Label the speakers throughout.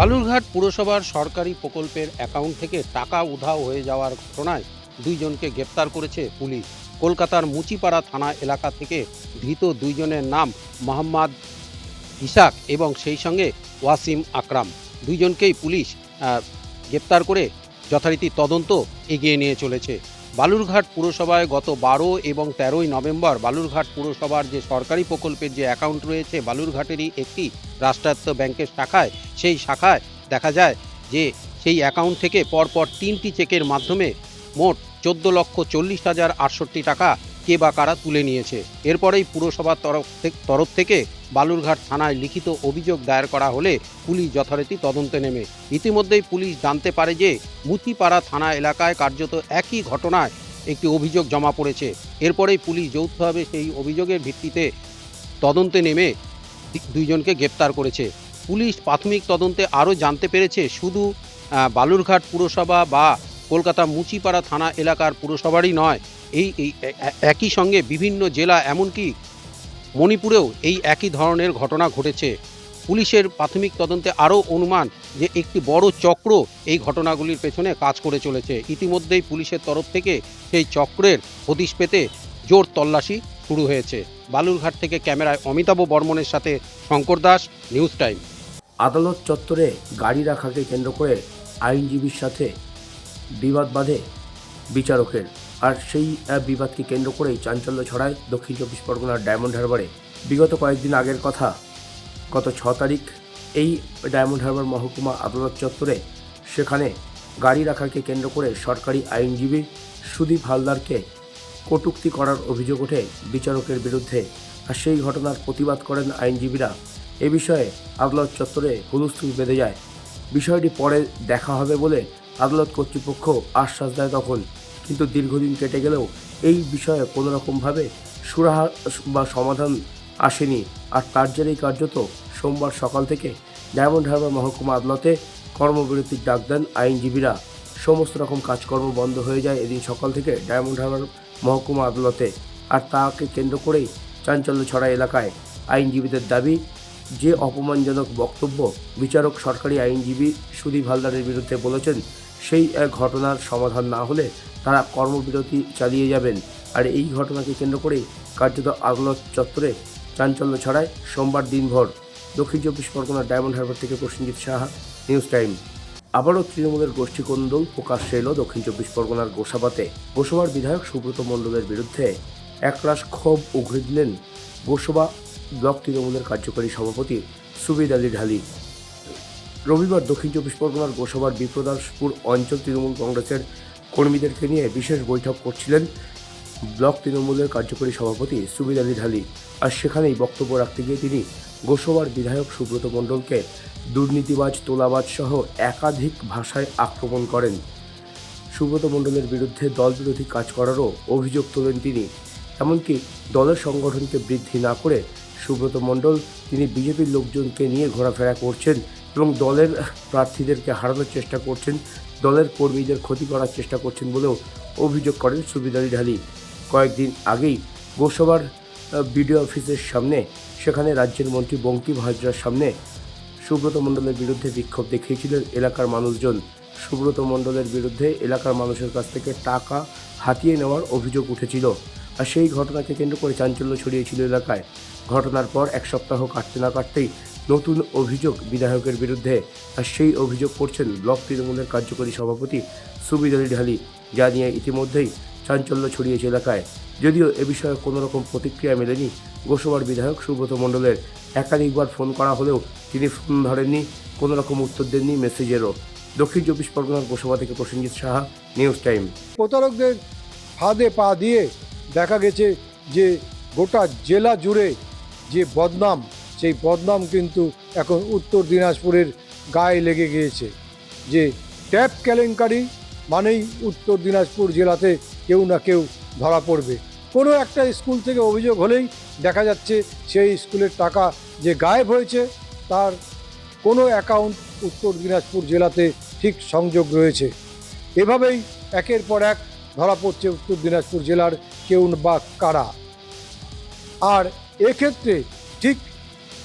Speaker 1: বালুরঘাট পুরসভার সরকারি প্রকল্পের অ্যাকাউন্ট থেকে টাকা উধাও হয়ে যাওয়ার ঘটনায় দুইজনকে গ্রেপ্তার করেছে পুলিশ। কলকাতার মুচিপাড়া থানা এলাকা থেকে ধৃত দুইজনের নাম মোহাম্মদ ইসাক এবং সেই সঙ্গে ওয়াসিম আকরাম। দুইজনকেই পুলিশ গ্রেপ্তার করে যথারীতি তদন্ত এগিয়ে নিয়ে চলেছে। বালুরঘাট পুরসভায় গত বারো এবং তেরোই নভেম্বর বালুরঘাট পুরসভার যে সরকারি প্রকল্পের যে অ্যাকাউন্ট রয়েছে, বালুরঘাটেরই একটি রাষ্ট্রায়ত্ত ব্যাংকের শাখায়, সেই শাখায় দেখা যায় যে সেই অ্যাকাউন্ট থেকে পরপর তিনটি চেকের মাধ্যমে মোট চোদ্দ লক্ষ চল্লিশ হাজার আটষট্টি টাকা কে বা কারা তুলে নিয়েছে। এরপরেই পুরসভার তরফ তরফ থেকে বালুরঘাট থানায় লিখিত অভিযোগ দায়ের করা হলে পুলিশ যথারীতি তদন্তে নেমে। ইতিমধ্যেই পুলিশ জানতে পারে যে মুচিপাড়া থানা এলাকায় কার্যত একই ঘটনায় একটি অভিযোগ জমা পড়েছে। এরপরেই পুলিশ যৌথভাবে সেই অভিযোগের ভিত্তিতে তদন্তে নেমে দুইজনকে গ্রেপ্তার করেছে। পুলিশ প্রাথমিক তদন্তে আরও জানতে পেরেছে শুধু বালুরঘাট পুরসভা বা কলকাতা মুচিপাড়া থানা এলাকার পুরসভারই নয়, এই একই সঙ্গে বিভিন্ন জেলা এমনকি মণিপুরেও এই একই ধরনের ঘটনা ঘটেছে। পুলিশের প্রাথমিক তদন্তে আরও অনুমান যে একটি বড় চক্র এই ঘটনাগুলির পেছনে কাজ করে চলেছে। ইতিমধ্যেই পুলিশের তরফ থেকে সেই চক্রের হদিশ পেতে জোর তল্লাশি শুরু হয়েছে। বালুরঘাট থেকে ক্যামেরায় অমিতাভ বর্মনের সাথে শঙ্কর দাস, নিউজ টাইম।
Speaker 2: আদালত চত্বরে গাড়ি রাখাকে কেন্দ্র করে আইনজীবীর সাথে বিবাদ বাঁধে বিচারকের। আর সেই বিবাদকে কেন্দ্র করেই চাঞ্চল্য ছড়ায় দক্ষিণ চব্বিশ পরগনার ডায়মন্ড হারবারে। বিগত কয়েকদিন আগের কথা, গত ছ তারিখ এই ডায়মন্ড হারবার মহকুমা আদালত চত্বরে সেখানে গাড়ি রাখাকে কেন্দ্র করে সরকারি আইনজীবী সুদীপ হালদারকে কটূক্তি করার অভিযোগ ওঠে বিচারকের বিরুদ্ধে। আর সেই ঘটনার প্রতিবাদ করেন আইনজীবীরা। এ বিষয়ে আদালত চত্বরে হুলস্থুল বেঁধে যায়। বিষয়টি পরে দেখা হবে বলে আদালত কর্তৃপক্ষ আশ্বাস দেয় তখন। কিন্তু দীর্ঘদিন কেটে গেলেও এই বিষয়ে কোনো রকমভাবে সুরাহা বা সমাধান আসেনি। আর তার জেরেই কার্যত সোমবার সকাল থেকে ডায়মন্ড হারবার মহকুমা আদালতে কর্মবিরতির ডাক দেন আইনজীবীরা। সমস্ত রকম কাজকর্ম বন্ধ হয়ে যায় এদিন সকাল থেকে ডায়মন্ড হারবার মহকুমা আদালতে। আর তাকে কেন্দ্র করেই চাঞ্চল্য ছড়া এলাকায়। আইনজীবীদের দাবি, যে অপমানজনক বক্তব্য বিচারক সরকারি আইনজীবী সুদীপ হালদারের বিরুদ্ধে বলেছেন সেই ঘটনার সমাধান না হলে তারা কর্মবিরতি চালিয়ে যাবেন। আর এই ঘটনাকে কেন্দ্র করেই কার্যত আদালত চত্বরে চাঞ্চল্য ছড়ায় সোমবার দিনভর। দক্ষিণ চব্বিশ পরগনার ডায়মন্ড হারবার থেকে প্রসেনজিৎ সাহা, নিউজ টাইম। আবারও তৃণমূলের গোষ্ঠী কোন্দল প্রকাশ্যে এলো দক্ষিণ চব্বিশ পরগনার গোসাবাতে। গোসবার বিধায়ক সুব্রত মণ্ডলের বিরুদ্ধে একরাশ ক্ষোভ উগড়ে দিলেন গোসবা ব্লক তৃণমূলের কার্যকরী সভাপতি সুবিদ আলী ঢালি। রবিবার দক্ষিণ চব্বিশ পরগনার গোসবার বিপ্রদাসপুর অঞ্চল তৃণমূল কংগ্রেসের কর্মীদেরকে নিয়ে বিশেষ বৈঠক করছিলেন ব্লক তৃণমূলের কার্যকরী সভাপতি সুবিদ আলী ঢালি আর সেখানেই বক্তব্য রাখতে গিয়ে তিনি গোসবার বিধায়ক সুব্রত মণ্ডলকে দুর্নীতিবাজ, তোলাবাজ সহ একাধিক ভাষায় আক্রমণ করেন। সুব্রত মণ্ডলের বিরুদ্ধে দল বিরোধী কাজ করারও অভিযোগ তোলেন তিনি। এমনকি দলের সংগঠনকে বৃদ্ধি না করে সুব্রত মণ্ডল, তিনি বিজেপির লোকজনকে নিয়ে ঘোরাফেরা করছেন এবং দলের প্রার্থীদেরকে হারানোর চেষ্টা করছেন, দলের কর্মীদের ক্ষতি করার চেষ্টা করছেন বলেও অভিযোগ করেন সুবিদারি ঢালি। কয়েকদিন আগেই গোসবার বিডিও অফিসের সামনে, সেখানে রাজ্যের মন্ত্রী বঙ্কিম হাজরার সামনে সুব্রত মণ্ডলের বিরুদ্ধে বিক্ষোভ দেখিয়েছিলেন এলাকার মানুষজন। সুব্রত মণ্ডলের বিরুদ্ধে এলাকার মানুষের কাছ থেকে টাকা হাতিয়ে নেওয়ার অভিযোগ উঠেছিল আর সেই ঘটনাকে কেন্দ্র করে চাঞ্চল্য ছড়িয়েছিল এলাকায়। ঘটনার পর এক সপ্তাহ কাটতে না কাটতেই নতুন অভিযোগ বিধায়কের বিরুদ্ধে আর সেই অভিযোগ করছেন ব্লক তৃণমূলের কার্যকরী সভাপতি সুবিদ আলী ঢালি, যা নিয়ে ইতিমধ্যেই চাঞ্চল্য ছড়িয়েছে এলাকায়। যদিও এ বিষয়ে কোনো রকম প্রতিক্রিয়া মেলেনি, গোসবার বিধায়ক সুব্রত মণ্ডলের একাধিকবার ফোন করা হলেও তিনি ফোন ধরেননি কোনো রকম উত্তর দেননি মেসেজেরও। দক্ষিণ চব্বিশ পরগনার গোসভা থেকে প্রসেনজিৎ সাহা, নিউজ টাইম।
Speaker 3: প্রতারকদের ফাঁদে পা দিয়ে দেখা গেছে যে গোটা জেলা জুড়ে যে বদনাম সেই বদনাম কিন্তু এখন উত্তর দিনাজপুরের গায়ে লেগে গিয়েছে। যে ট্যাপ কেলেঙ্কারি মানেই উত্তর দিনাজপুর জেলাতে কেউ না কেউ ধরা পড়বে। কোনো একটা স্কুল থেকে অভিযোগ হলেই দেখা যাচ্ছে সেই স্কুলের টাকা যে গায়েব হয়েছে তার কোনো অ্যাকাউন্ট উত্তর দিনাজপুর জেলাতে ঠিক সংযোগ রয়েছে। এভাবেই একের পর এক ধরা পড়ছে উত্তর দিনাজপুর জেলার কেউ বা কারা। আর এক্ষেত্রে ঠিক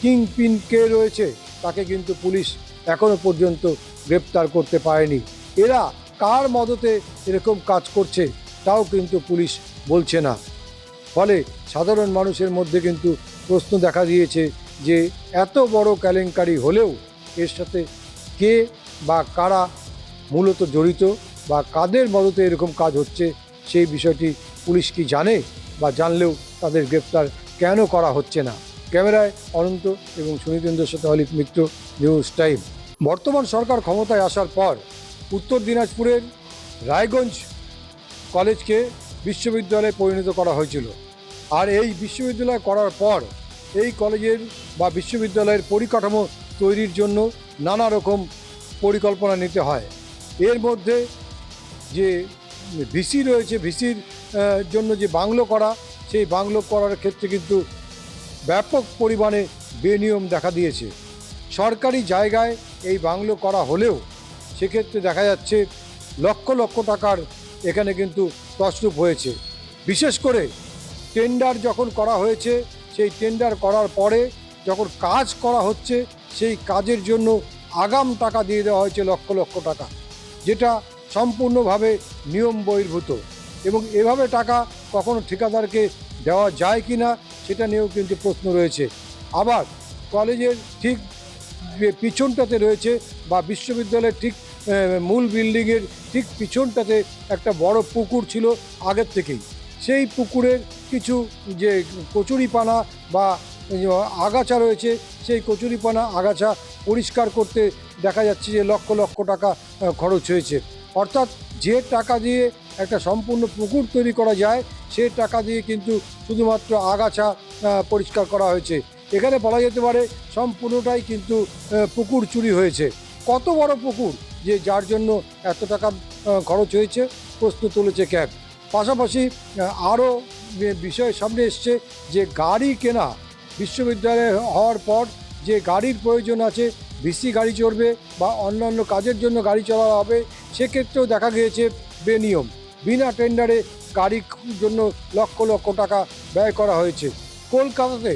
Speaker 3: কিং পিন কে রয়েছে, তাকে কিন্তু পুলিশ এখনও পর্যন্ত গ্রেপ্তার করতে পারেনি। এরা কার মদতে এরকম কাজ করছে, তাও কিন্তু পুলিশ বলছে না। ফলে সাধারণ মানুষের মধ্যে কিন্তু প্রশ্ন দেখা দিয়েছে যে, এত বড় কেলেঙ্কারি হলেও এর সাথে কে বা কারা মূলত জড়িত বা কাদের মদতে এরকম কাজ হচ্ছে, সেই বিষয়টি পুলিশ কি জানে বা জানলেও তাদের গ্রেপ্তার কেন করা হচ্ছে না? ক্যামেরায় অনন্ত এবং সুনীতেন্দ্রের সাথে অলিপ মিত্র নিউজ টাইম বর্তমান সরকার ক্ষমতায় আসার পর উত্তর দিনাজপুরের রায়গঞ্জ কলেজকে বিশ্ববিদ্যালয়ে পরিণত করা হয়েছিল। আর এই বিশ্ববিদ্যালয় করার পর এই কলেজের বা বিশ্ববিদ্যালয়ের পরিকাঠামো তৈরির জন্য নানা রকম পরিকল্পনা নিতে হয়। এর মধ্যে যে ভিসি রয়েছে, ভিসির জন্য যে বাংলো করা, সেই বাংলো করার ক্ষেত্রে কিন্তু ব্যাপক পরিমাণে বেনিয়ম দেখা দিয়েছে। সরকারি জায়গায় এই বাংলো করা হলেও সেক্ষেত্রে দেখা যাচ্ছে লক্ষ লক্ষ টাকার এখানে কিন্তু তসরূপ হয়েছে। বিশেষ করে টেন্ডার যখন করা হয়েছে, সেই টেন্ডার করার পরে যখন কাজ করা হচ্ছে, সেই কাজের জন্য আগাম টাকা দিয়ে দেওয়া হয়েছে লক্ষ লক্ষ টাকা, যেটা সম্পূর্ণভাবে নিয়ম বহির্ভূত। এবং এভাবে টাকা কখনো ঠিকাদারকে দেওয়া যায় কি না সেটা নিয়েও কিন্তু প্রশ্ন রয়েছে। আবার কলেজের ঠিক পিছনটাতে রয়েছে বা বিশ্ববিদ্যালয়ের ঠিক মূল বিল্ডিংয়ের ঠিক পিছনটাতে একটা বড় পুকুর ছিল আগের থেকেই। সেই পুকুরের কিছু যে কচুরিপানা বা আগাছা রয়েছে, সেই কচুরিপানা আগাছা পরিষ্কার করতে দেখা যাচ্ছে যে লক্ষ লক্ষ টাকা খরচ হয়েছে। অর্থাৎ যে টাকা দিয়ে একটা সম্পূর্ণ পুকুর তৈরি করা যায়, সে টাকা দিয়ে কিন্তু শুধুমাত্র আগাছা পরিষ্কার করা হয়েছে। এখানে বলা যেতে পারে সম্পূর্ণটাই কিন্তু পুকুর চুরি হয়েছে। কত বড় পুকুর যে যার জন্য এত টাকা খরচ হয়েছে, প্রশ্ন তুলেছে ক্যাব। পাশাপাশি আরও বিষয় সামনে এসছে যে গাড়ি কেনা, বিশ্ববিদ্যালয়ে হওয়ার পর যে গাড়ির প্রয়োজন আছে, ভিসি গাড়ি চড়বে বা অন্যান্য কাজের জন্য গাড়ি চলা হবে, সেক্ষেত্রেও দেখা গিয়েছে বেনিয়ম। বিনা টেন্ডারে গাড়ির জন্য লক্ষ লক্ষ টাকা ব্যয় করা হয়েছে। কলকাতাতে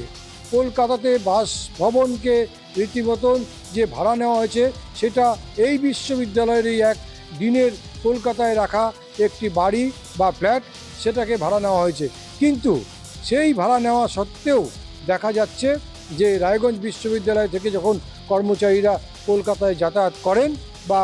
Speaker 3: কলকাতাতে বাস ভবনকে রীতিমতন যে ভাড়া নেওয়া হয়েছে, সেটা এই বিশ্ববিদ্যালয়েরই এক দিনের কলকাতায় রাখা একটি বাড়ি বা ফ্ল্যাট সেটাকে ভাড়া নেওয়া হয়েছে। কিন্তু সেই ভাড়া নেওয়া সত্ত্বেও দেখা যাচ্ছে যে রায়গঞ্জ বিশ্ববিদ্যালয় থেকে যখন কর্মচারীরা কলকাতায় যাতায়াত করেন বা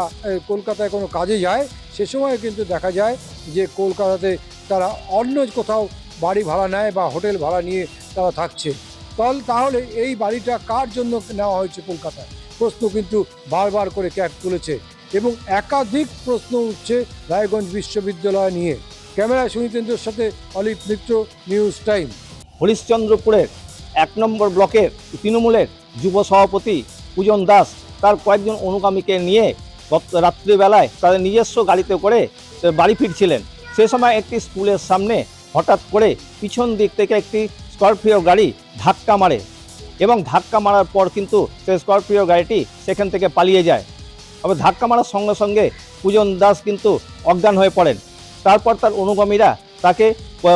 Speaker 3: কলকাতায় কোনো কাজে যায় সে সময় কিন্তু দেখা যায় যে কলকাতাতে তারা অন্য কোথাও বাড়ি ভাড়া নেয় বা হোটেল ভাড়া নিয়ে তারা থাকছে। তাহলে তাহলে এই বাড়িটা কার জন্য নেওয়া হয়েছে কলকাতায়? প্রশ্ন কিন্তু বারবার করে ক্যাব তুলেছে এবং একাধিক প্রশ্ন উঠছে রায়গঞ্জ বিশ্ববিদ্যালয় নিয়ে। ক্যামেরায় সুনীতেন্দ্রের সাথে অলিপ মিত্র, নিউজ টাইম।
Speaker 4: হরিশ্চন্দ্রপুরের এক নম্বর ব্লকের তৃণমূলের যুব সভাপতি পূজন দাস তার কয়েকজন অনুগামীকে নিয়ে রাত্রিবেলায় তাদের নিজস্ব গাড়িতে করে বাড়ি ফিরছিলেন। সে সময় একটি স্কুলের সামনে হঠাৎ করে পিছন দিক থেকে একটি স্করপিও গাড়ি ধাক্কা মারে এবং ধাক্কা মারার পর কিন্তু সেই স্করপিও গাড়িটি সেখান থেকে পালিয়ে যায়। তবে ধাক্কা মারার সঙ্গে সঙ্গে পূজন দাস কিন্তু অজ্ঞান হয়ে পড়েন। তারপর তার অনুগামীরা তাকে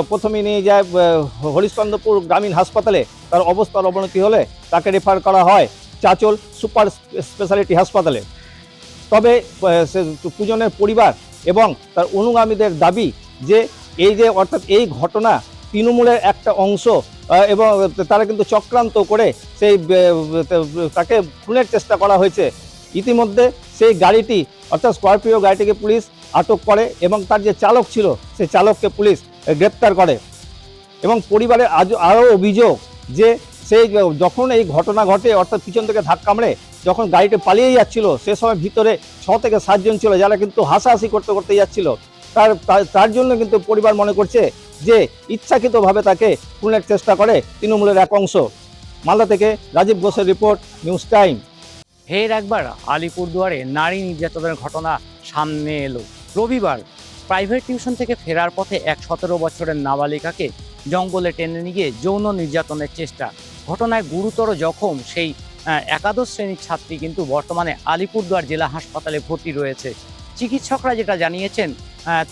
Speaker 4: প্রথমে নিয়ে যায় হরিশ্চন্দ্রপুর গ্রামীণ হাসপাতালে। তার অবস্থার অবনতি হলে তাকে রেফার করা হয় চাচল সুপার স্পেশালিটি হাসপাতালে। তবে সে পূজনের পরিবার এবং তার অনুগামীদের দাবি যে এই যে, অর্থাৎ এই ঘটনা তৃণমূলের একটা অংশ এবং তারা কিন্তু চক্রান্ত করে সেই তাকে খুনের চেষ্টা করা হয়েছে। ইতিমধ্যে সেই গাড়িটি, অর্থাৎ স্করপিও গাড়িটিকে পুলিশ আটক করে এবং তার যে চালক ছিল, সেই চালককে পুলিশ গ্রেপ্তার করে। এবং পরিবারের আজ আরও অভিযোগ যে সেই, যখন এই ঘটনা ঘটে, অর্থাৎ পিছন থেকে ধাক্কা মারে যখন গাড়িটি পালিয়ে যাচ্ছিল, সে সময় ভিতরে ছ থেকে সাতজন ছিল যারা কিন্তু হাসাহাসি করতে করতে যাচ্ছিল। তার, তার- জন্য কিন্তু পরিবার মনে করছে যে ইচ্ছাকৃতভাবে তাকে খুনের চেষ্টা করে তৃণমূলের এক অংশ। মালদা থেকে রাজীব ঘোষের রিপোর্ট, নিউজ টাইম।
Speaker 5: ফের একবার আলিপুরদুয়ারে নারী নির্যাতনের ঘটনা সামনে এলো। রবিবার প্রাইভেট টিউশন থেকে ফেরার পথে এক সতেরো বছরের নাবালিকাকে জঙ্গলে টেনে নিয়ে যৌন নির্যাতনের চেষ্টা। ঘটনায় গুরুতর জখম সেই একাদশ শ্রেণির ছাত্রী কিন্তু বর্তমানে আলিপুরদুয়ার জেলা হাসপাতালে ভর্তি রয়েছে। চিকিৎসকরা যেটা জানিয়েছেন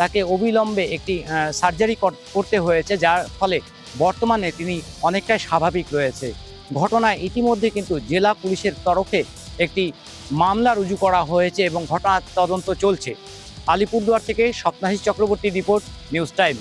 Speaker 5: তাকে অবিলম্বে একটি সার্জারি করতে হয়েছে, যার ফলে বর্তমানে তিনি অনেকটাই স্বাভাবিক রয়েছে। ঘটনায় ইতিমধ্যে কিন্তু জেলা পুলিশের তরফে একটি মামলা রুজু করা হয়েছে এবং ঘটনার তদন্ত চলছে। আলিপুরদুয়ার থেকে Swapnashi Chakraborty report, news time.